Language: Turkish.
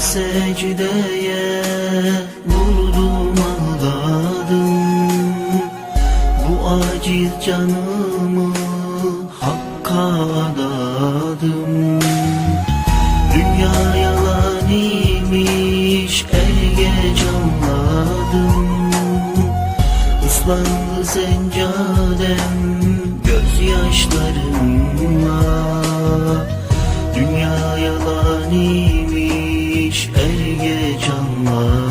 secdeye vurdum ağladım Bu aciz canımı Hakk'a adadım. Dünya yalan imiş er geç anladım. Islandı seccadem gözyaşlarımla. Dünya yalan imiş er geç anladım